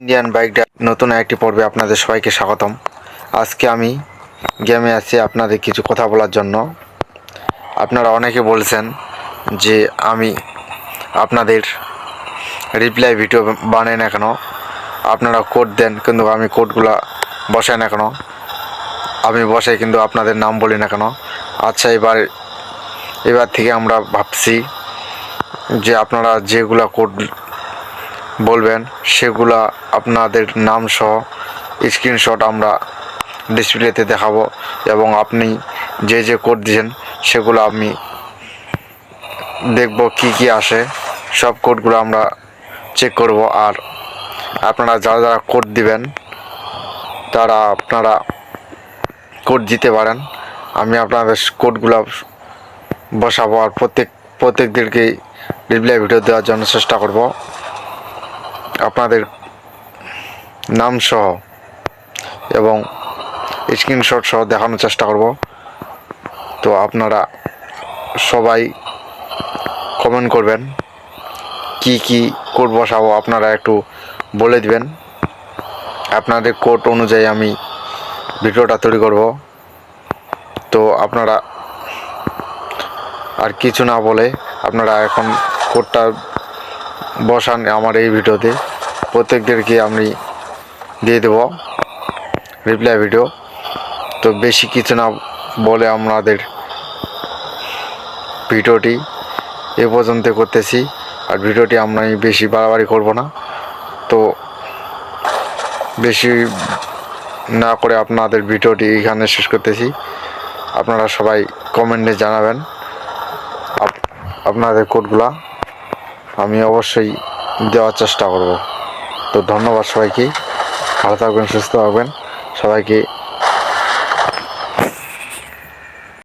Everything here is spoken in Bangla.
ইন্ডিয়ান বাইক নতুন একটি পর্বে আপনাদের সবাইকে স্বাগতম। আজকে আমি গেমে আছি আপনাদের কিছু কথা বলার জন্য। আপনারা অনেকে বলছেন যে আমি আপনাদের রিপ্লাই ভিডিও বানাই না কেন? আপনারা কোড দেন, কিন্তু আমি কোডগুলো বসাই না কেন? আমি বসাই কিন্তু আপনাদের নাম বলি না কেন? আচ্ছা এবার এবার থেকে আমরা ভাবছি যে আপনারা যেগুলা কোড বলবেন, সেগুলা আপনাদের নাম সহ স্ক্রিনশট আমরা ডিসপ্লেতে দেখাবো এবং আপনি যে যে কোড দিয়েছেন, সেগুলো আমি দেখব কি কি আসে, সব কোডগুলো আমরা চেক করব। আর আপনারা যারা যারা কোড দিবেন, তারা আপনারা কোড দিতে পারেন। আমি আপনাদের কোডগুলো বসাবো আর প্রত্যেক, প্রত্যেকদেরকেই রিপ্লাই ভিডিও দেওয়ার জন্য চেষ্টা করব। আপনাদের নাম সহ এবং স্ক্রিনশট সহ দেখানোর চেষ্টা করব। তো আপনারা সবাই কমেন্ট করবেন। কি কি কোড বসাবো আপনারা একটু বলে দিবেন। আপনাদের কোড অনুযায়ী আমি ভিডিওটা তৈরি করব। তো আপনারা আর কিছু না বলে আপনারা এখন কোডটা বসান আমার এই ভিডিওতে। প্রত্যেকদেরকে আমি দিয়ে দেব রিপ্লাই ভিডিও তো বেশি কিছু না বলে আমাদের ভিডিওটি এ পর্যন্ত করতেছি। আর ভিডিওটি আমরা বেশি বাড়াবাড়ি করব না। তো বেশি না করে আপনাদের ভিডিওটি এখানে শেষ করতেছি। আপনারা সবাই কমেন্টে জানাবেন আপ- আপনাদের কোডগুলা আমি অবশ্যই দেওয়ার চেষ্টা করব। তো ধন্যবাদ সবাইকে। ভালো থাকবেন সুস্থ থাকবেন। সবাইকে